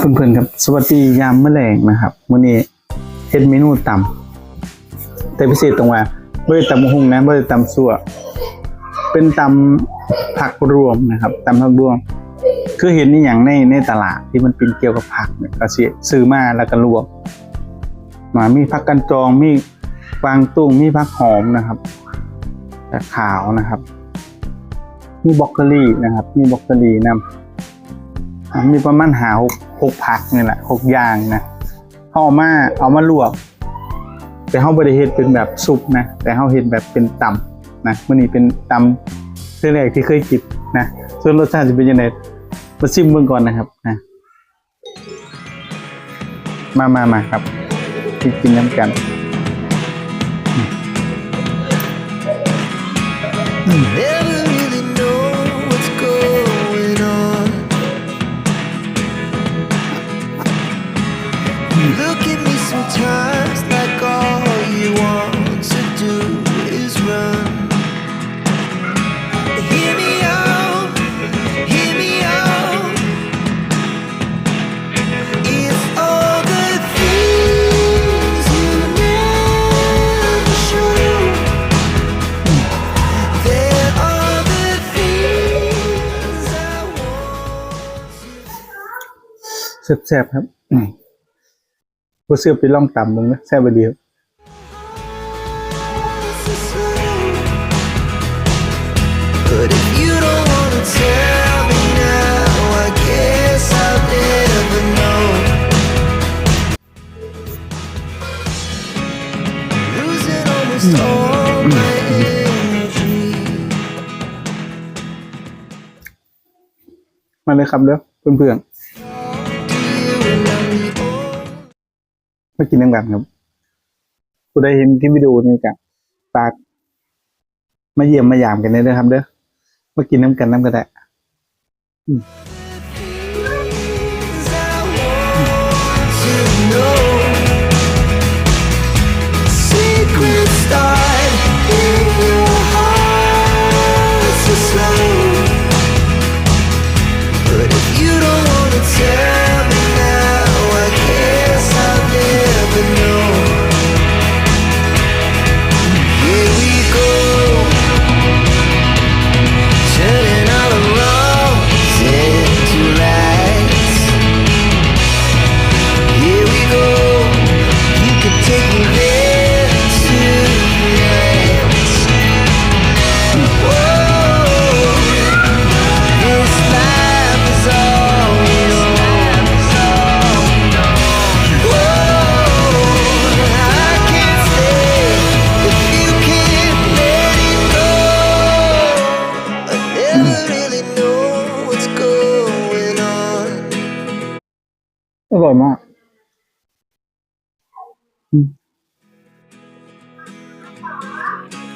เพื่อนๆครับสวัสดียามแมลงนะครับวันนี้เฮ็ดเมนูตำแต่พิเศษตรงว่าไม่ได้ตำหุงนะไม่ได้ตำสั่วเป็นตำผักรวมนะครับตำผักรวม คือเห็นนี่อย่างในในตลาดที่มันเป็นเกี่ยวกับผักเนี่ยก็สิซื้อมาแล้วก็รวมมามีผักกันจองมีกวางตุ้งมีผักหอมนะครับแต่ขาวนะครับ มีบรอกโคลีนะครับ มีบรอกโคลีนะมีประมาณหาหก หกผักนี่แหละหกอย่างนะเขาเอามาเอามาลวก แต่เขาบริเฮ็ดเป็นแบบซุปนะแต่เขาเห็นแบบเป็นตำนะมื่อนี้เป็นตำเรื่องแรกที่เคยกินนะส่วนรสชาติจะเป็นยังไงมาชิมเบิ่งก่อนนะครับนะมามามาครับกินกินน้ำกัน Never really แซ่บๆครับอืมบ่เสื้อไปล่องต่ำมึงนะแซ่บไปดีครับ But if you don't wanna tell me now, I guess I'll never know. Losing almost all my energy. มาเลยครับเด้อเพื่อนๆ มากินน้ำกันครับผู้ใดเห็นคลิปวิดีโอนี้กับฝากมาเยี่ยมมายามกันได้ด้วยครับ เด้อมากินน้ำกันน้ำกันแหละ ร่อยมาก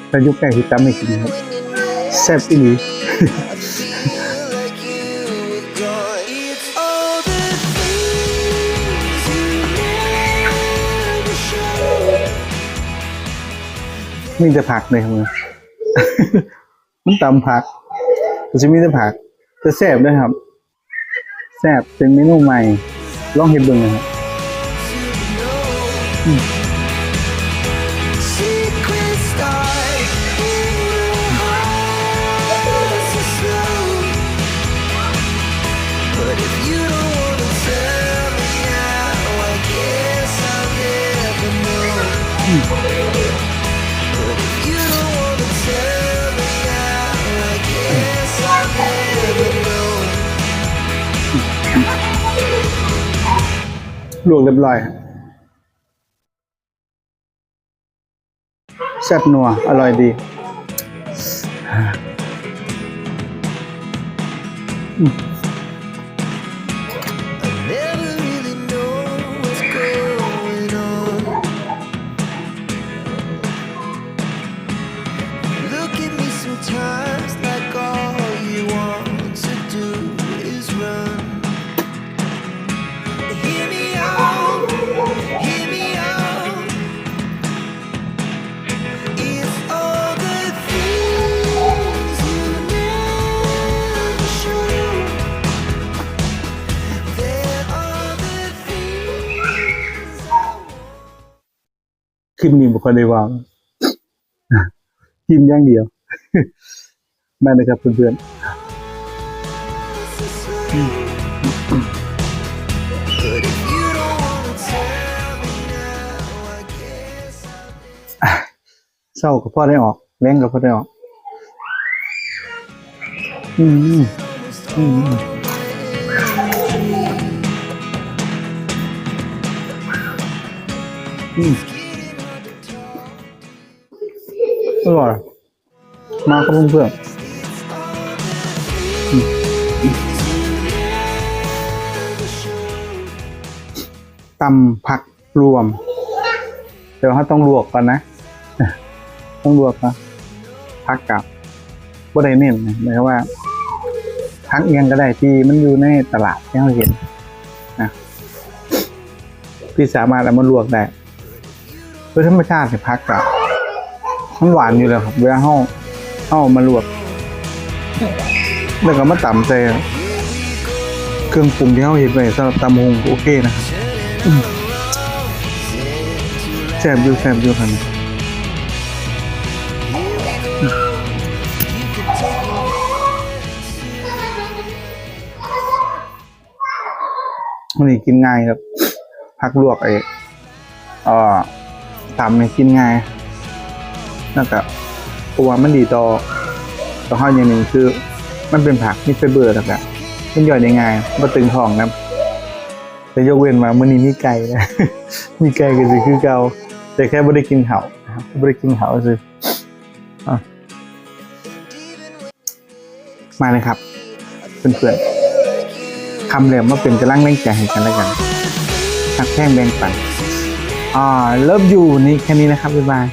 แต่ยุคแก่ที่จำไม่กินครับแซ่บอีหลีมีแต่ผักเลยครับมันตำผักก็จะมีแต่ผักจะแซ่บด้วยครับ แซ่บเป็นเมนูใหม่ ลองเห็ดเบิ่งนะครับ Secrets start ลวกเรียบร้อยแซ่บนัว อร่อยดี I ลิปนี้บุคคลได้ว่ากินอย่างเดียวมาเลยครับเพื่อนๆเศร้ากับพ่อได้ออกแรงกับพ่อได้ออก อืมอืมอืม อร่อยมาครับเพื่อนๆอืมตำผักรวม เดี๋ยวเขาต้องลวกก่อนนะ ต้องลวกนะพักกับบ่ได้เน้นนะหมายว่าพักเอียงก็ได้ที่มันอยู่ในตลาดที่เราเห็นนะที่สามารถเอามาลวกได้โดยธรรมชาติผักกับ มันหวานอยู่แล้วครับเวลาเฮาเฮาเอามาลวกแล้วก็มาตำใส่เครื่องปรุงที่เฮาเห็นไว้สำหรับตำฮงก็โอเคนะครับแซ่บอยู่แซ่บอยู่ครับมันนี่กินง่ายครับผักลวกไอ้เอ่อตำเนี่ยกินง่าย แล้วก็ตัวามันดีต่อต่อข้าอย่างหนึ่งคือ มันเป็นผักมีไฟเบอร์แล้วก็มันย่อยได้ง่ายบ่ตึงท้องนะแต่ยกเว้นมามื้อนี้มีไก่นะมีไก่ก็สิคือเก่าแต่แค่บ่ได้กินข้านะครับบ่ได้กินข้าวซื่ออะมาเลยครับเพื่อนๆคำเหลี่ยมมาเป็นกำลังแรงใจให้กันแล้วกันหักแท่งแบ่งปันอ่าเลิฟอยู่นี่แค่นี้นะครับบ๊ายบาย